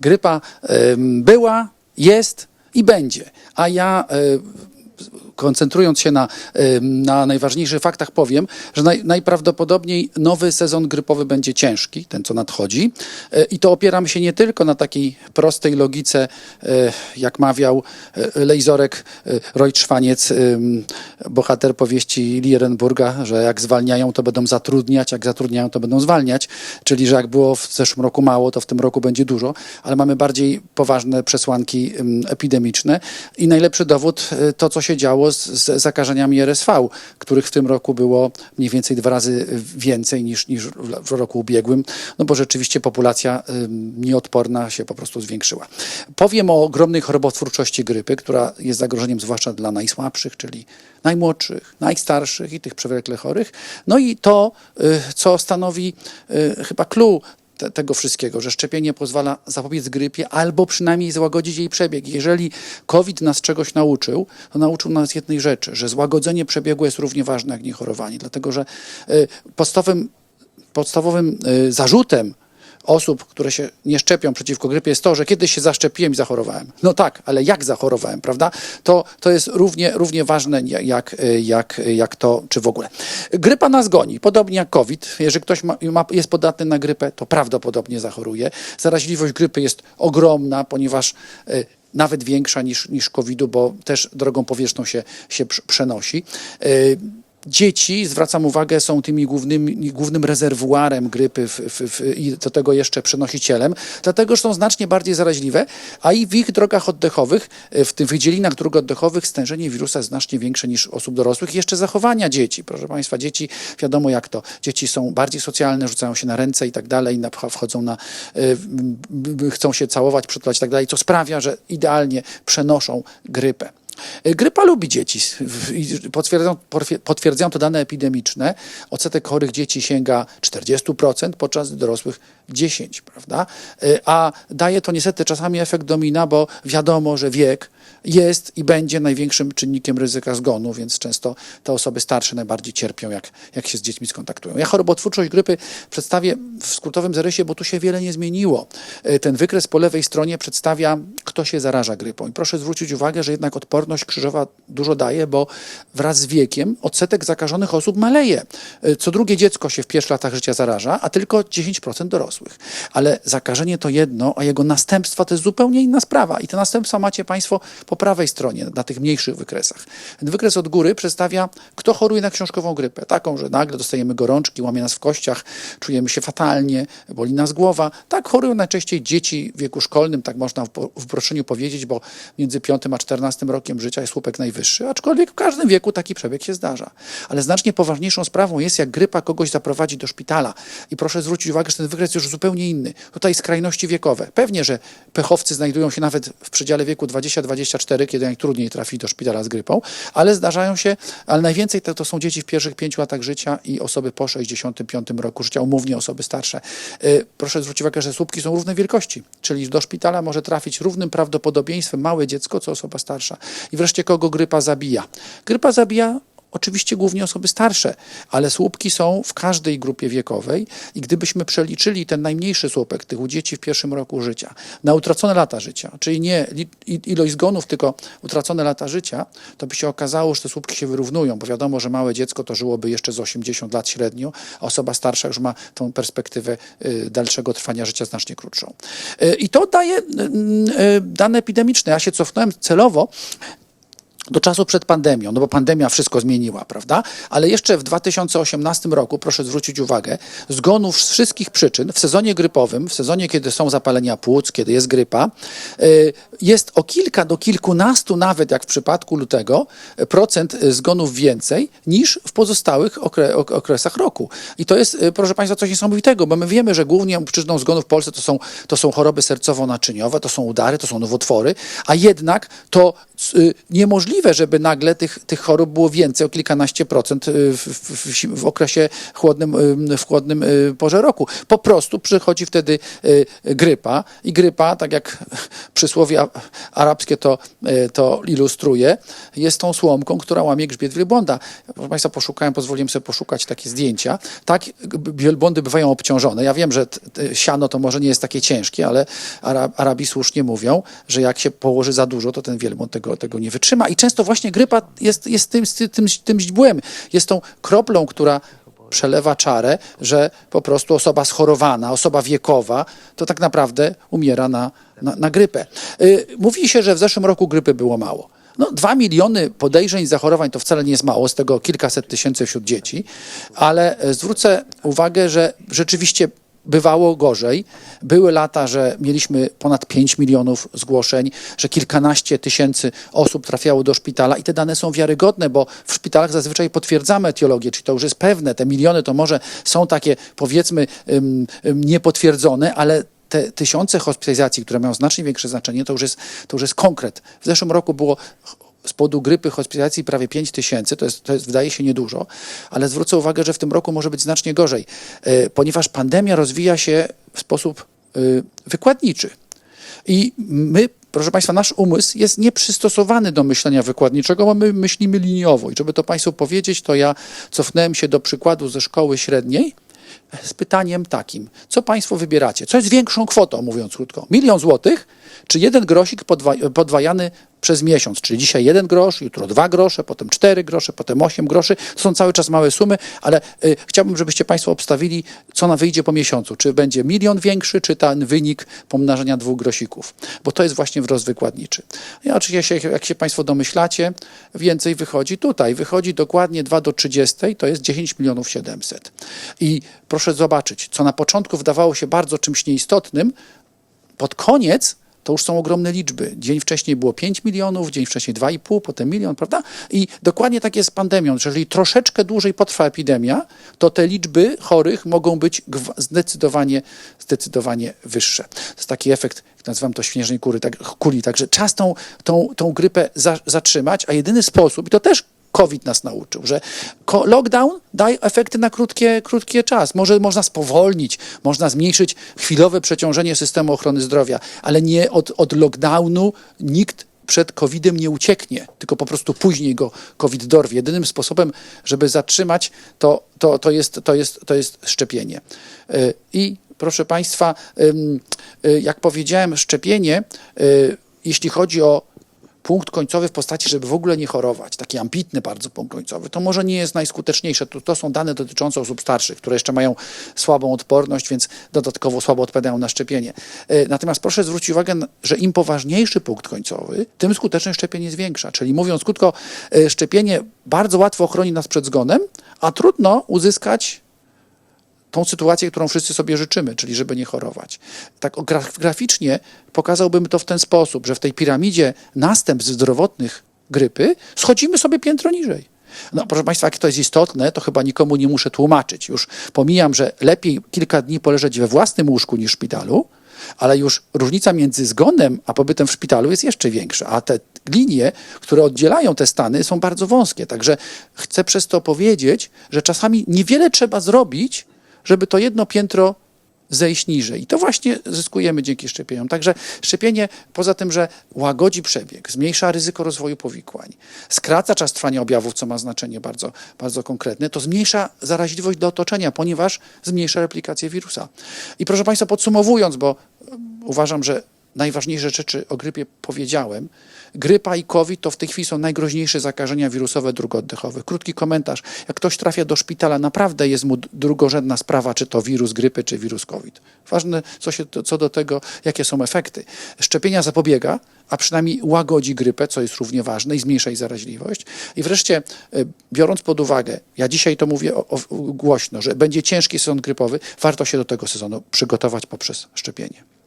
Grypa była, jest i będzie. A ja koncentrując się na, na najważniejszych faktach, powiem, że naj, najprawdopodobniej nowy sezon grypowy będzie ciężki, ten co nadchodzi. E, I to opieram się nie tylko na takiej prostej logice, e, jak mawiał e, Lejzorek Rojczwaniec, bohater powieści Lierenburga, że jak zwalniają, to będą zatrudniać, jak zatrudniają, to będą zwalniać. Czyli, że jak było w zeszłym roku mało, to w tym roku będzie dużo, ale mamy bardziej poważne przesłanki em, epidemiczne. I najlepszy dowód to, co się działo z, z zakażeniami RSV, których w tym roku było mniej więcej dwa razy więcej niż, niż w roku ubiegłym, no bo rzeczywiście populacja nieodporna się po prostu zwiększyła. Powiem o ogromnej chorobotwórczości grypy, która jest zagrożeniem zwłaszcza dla najsłabszych, czyli najmłodszych, najstarszych i tych przewlekle chorych. No i to, y, co stanowi y, chyba clue te, tego wszystkiego, że szczepienie pozwala zapobiec grypie albo przynajmniej złagodzić jej przebieg. Jeżeli COVID nas czegoś nauczył, to nauczył nas jednej rzeczy, że złagodzenie przebiegu jest równie ważne jak niechorowanie, dlatego że y, podstawowym, podstawowym y, zarzutem osób, które się nie szczepią przeciwko grypie, jest to, że kiedyś się zaszczepiłem i zachorowałem. No tak, ale jak zachorowałem, prawda? To, to jest równie, równie ważne jak, jak, jak to, czy w ogóle. Grypa nas goni, podobnie jak COVID. Jeżeli ktoś ma, ma, jest podatny na grypę, to prawdopodobnie zachoruje. Zaraźliwość grypy jest ogromna, ponieważ y, nawet większa niż, niż COVID-u, bo też drogą powietrzną się, się przenosi. Y, Dzieci, zwracam uwagę, są tymi głównymi, głównym rezerwuarem grypy w, w, w, i do tego jeszcze przenosicielem, dlatego że są znacznie bardziej zaraźliwe, a i w ich drogach oddechowych, e, w tych wydzielinach dróg oddechowych stężenie wirusa jest znacznie większe niż osób dorosłych. I jeszcze zachowania dzieci. Proszę Państwa, dzieci, wiadomo jak to. Dzieci są bardziej socjalne, rzucają się na ręce i tak dalej, wchodzą na, e, chcą się całować, przytulać i tak dalej, co sprawia, że idealnie przenoszą grypę. E, Grypa lubi dzieci. I Potwierdzają, to dane epidemiczne. Odsetek chorych dzieci sięga 40%, podczas dorosłych 10%, prawda? E, A daje to niestety czasami efekt domina, bo wiadomo, że wiek jest i będzie największym czynnikiem ryzyka zgonu, więc często te osoby starsze najbardziej cierpią, jak, jak się z dziećmi skontaktują. Ja chorobotwórczość grypy przedstawię w skrótowym zarysie, bo tu się wiele nie zmieniło. E, Ten wykres po lewej stronie przedstawia, kto się zaraża grypą. I proszę zwrócić uwagę, że jednak odporność krzyżowa dużo daje, bo wraz z wiekiem odsetek zakażonych osób maleje. E, Co drugie dziecko się w pierwszych latach życia zaraża, a tylko 10% dorosłych. Ale zakażenie to jedno, a jego następstwa to jest zupełnie inna sprawa. I te następstwa macie Państwo po prawej stronie, na tych mniejszych wykresach. Ten wykres od góry przedstawia, kto choruje na książkową grypę. Taką, że nagle dostajemy gorączki, łamie nas w kościach, czujemy się fatalnie, boli nas głowa. Tak chorują najczęściej dzieci w wieku szkolnym, tak można w, uproszczeniu powiedzieć, bo między 5 a 14 rokiem życia jest słupek najwyższy, aczkolwiek w każdym wieku taki przebieg się zdarza. Ale znacznie poważniejszą sprawą jest, jak grypa kogoś zaprowadzi do szpitala. I proszę zwrócić uwagę, że ten wykres już zupełnie inny. Tutaj skrajności wiekowe. Pewnie, że pechowcy znajdują się nawet w przedziale wieku 20-24, kiedy najtrudniej trafić do szpitala z grypą, ale zdarzają się, ale najwięcej to, to są dzieci w pierwszych pięciu latach życia i osoby po 65 roku życia, umównie osoby starsze. Y, Proszę zwrócić uwagę, że słupki są równej wielkości, czyli do szpitala może trafić równym prawdopodobieństwem małe dziecko, co osoba starsza. I wreszcie kogo grypa zabija? Grypa zabija Oczywiście głównie osoby starsze, ale słupki są w każdej grupie wiekowej i gdybyśmy przeliczyli ten najmniejszy słupek tych u dzieci w pierwszym roku życia na utracone lata życia, czyli nie ilość zgonów, tylko utracone lata życia, to by się okazało, że te słupki się wyrównują, bo wiadomo, że małe dziecko to żyłoby jeszcze z 80 lat średnio, a osoba starsza już ma tą perspektywę y, dalszego trwania życia znacznie krótszą. Y, I to daje y, dane epidemiczne. Ja się cofnąłem celowo do czasu przed pandemią, no bo pandemia wszystko zmieniła, prawda? Ale jeszcze w 2018 roku, proszę zwrócić uwagę, zgonów z wszystkich przyczyn w sezonie grypowym, w sezonie, kiedy są zapalenia płuc, kiedy jest grypa, y, jest o kilka do kilkunastu nawet, jak w przypadku lutego, procent zgonów więcej niż w pozostałych okre, ok- okresach roku. I to jest, y, proszę Państwa, coś niesamowitego, bo my wiemy, że głównie przyczyną zgonów w Polsce to są, to są choroby sercowo-naczyniowe, to są udary, to są nowotwory, a jednak to y, niemożliwe możliwe, żeby nagle tych, tych chorób było więcej, o kilkanaście procent y, w, w, w, okresie chłodnym, y, w chłodnym y, porze roku. Po prostu przychodzi wtedy grypa i grypa, tak jak przysłowie arabskie to, to ilustruje, jest tą słomką, która łamie grzbiet wielbłąda. Proszę Państwa, poszukałem, pozwoliłem sobie poszukać takie zdjęcia. Tak, wielbłądy bywają obciążone. Ja wiem, że siano to może nie jest takie ciężkie, ale Ara, Arabi słusznie mówią, że jak się położy za dużo, to ten wielbłąd tego, tego nie wytrzyma. I często właśnie grypa jest, jest tym, tym, tym źdźbłem, jest tą kroplą, która przelewa czarę, że po prostu osoba schorowana, osoba wiekowa, to tak naprawdę umiera na, na, na grypę. Y, Mówi się, że w zeszłym roku grypy było mało. No, dwa miliony podejrzeń zachorowań to wcale nie jest mało, z tego kilkaset tysięcy wśród dzieci, ale e, zwrócę uwagę, że rzeczywiście bywało gorzej. Były lata, że mieliśmy ponad 5 milionów zgłoszeń, że kilkanaście tysięcy osób trafiało do szpitala i te dane są wiarygodne, bo w szpitalach zazwyczaj potwierdzamy etiologię, czyli to już jest pewne. Te miliony to może są takie powiedzmy niepotwierdzone, ale te tysiące hospitalizacji, które mają znacznie większe znaczenie, to już jest, to już jest konkret. W zeszłym roku było z powodu grypy hospitalizacji prawie 5 tysięcy, to jest, to jest wydaje się niedużo, ale zwrócę uwagę, że w tym roku może być znacznie gorzej, e, ponieważ pandemia rozwija się w sposób e, wykładniczy. I my, proszę Państwa, nasz umysł jest nieprzystosowany do myślenia wykładniczego, bo my myślimy liniowo. I żeby to Państwu powiedzieć, to ja cofnąłem się do przykładu ze szkoły średniej z pytaniem takim, co Państwo wybieracie? Co jest większą kwotą, mówiąc krótko? Milion złotych, czy jeden grosik podwa- podwajany przez miesiąc? Czyli dzisiaj jeden grosz, jutro dwa grosze, potem cztery grosze, potem osiem groszy. To są cały czas małe sumy, ale y, chciałbym, żebyście Państwo obstawili, co na wyjdzie po miesiącu. Czy będzie milion większy, czy ten wynik pomnażania dwóch grosików? Bo to jest właśnie wzrost wykładniczy. Ja oczywiście, jak się Państwo domyślacie, więcej wychodzi tutaj. Wychodzi dokładnie 2 do 30, to jest 10 milionów 700. I proszę zobaczyć, co na początku wydawało się bardzo czymś nieistotnym, pod koniec to już są ogromne liczby. Dzień wcześniej było 5 milionów, dzień wcześniej 2,5, potem milion, prawda? I dokładnie tak jest z pandemią. że Jeżeli troszeczkę dłużej potrwa epidemia, to te liczby chorych mogą być zdecydowanie, zdecydowanie wyższe. To jest taki efekt, nazywam to śnieżnej kury, tak, kuli. Także czas tą, tą, tą grypę za, zatrzymać, a jedyny sposób, i to też COVID nas nauczył, że lockdown daje efekty na krótkie, krótkie czas. Może można spowolnić, można zmniejszyć chwilowe przeciążenie systemu ochrony zdrowia, ale nie od, od lockdownu nikt przed COVID-em nie ucieknie, tylko po prostu później go COVID dorwie. Jedynym sposobem, żeby zatrzymać, to, to, to, jest, to, jest, to jest szczepienie. Y, I proszę Państwa, y, jak powiedziałem, szczepienie, y, jeśli chodzi o punkt końcowy w postaci, żeby w ogóle nie chorować, taki ambitny bardzo punkt końcowy, to może nie jest najskuteczniejsze. To, to są dane dotyczące osób starszych, które jeszcze mają słabą odporność, więc dodatkowo słabo odpowiadają na szczepienie. E, Natomiast proszę zwrócić uwagę, że im poważniejszy punkt końcowy, tym skuteczność szczepienia zwiększa. Czyli mówiąc krótko, e, szczepienie bardzo łatwo ochroni nas przed zgonem, a trudno uzyskać tą sytuację, którą wszyscy sobie życzymy, czyli żeby nie chorować. Tak graficznie pokazałbym to w ten sposób, że w tej piramidzie następstw zdrowotnych grypy schodzimy sobie piętro niżej. No, proszę Państwa, jak to jest istotne, to chyba nikomu nie muszę tłumaczyć. Już pomijam, że lepiej kilka dni poleżeć we własnym łóżku niż w szpitalu, ale już różnica między zgonem a pobytem w szpitalu jest jeszcze większa, a te linie, które oddzielają te stany, są bardzo wąskie. Także chcę przez to powiedzieć, że czasami niewiele trzeba zrobić, żeby to jedno piętro zejść niżej. I to właśnie zyskujemy dzięki szczepieniom. Także szczepienie, poza tym, że łagodzi przebieg, zmniejsza ryzyko rozwoju powikłań, skraca czas trwania objawów, co ma znaczenie bardzo, bardzo konkretne, to zmniejsza zaraźliwość do otoczenia, ponieważ zmniejsza replikację wirusa. I proszę Państwa, podsumowując, bo um, uważam, że najważniejsze rzeczy o grypie powiedziałem. Grypa i COVID to w tej chwili są najgroźniejsze zakażenia wirusowe dróg oddechowych. Krótki komentarz. Jak ktoś trafia do szpitala, naprawdę jest mu drugorzędna sprawa, czy to wirus grypy, czy wirus COVID. Ważne co, się, co do tego, jakie są efekty. Szczepienia zapobiega, a przynajmniej łagodzi grypę, co jest równie ważne i zmniejsza jej zaraźliwość. I wreszcie, y, biorąc pod uwagę, ja dzisiaj to mówię o, o, głośno, że będzie ciężki sezon grypowy, warto się do tego sezonu przygotować poprzez szczepienie.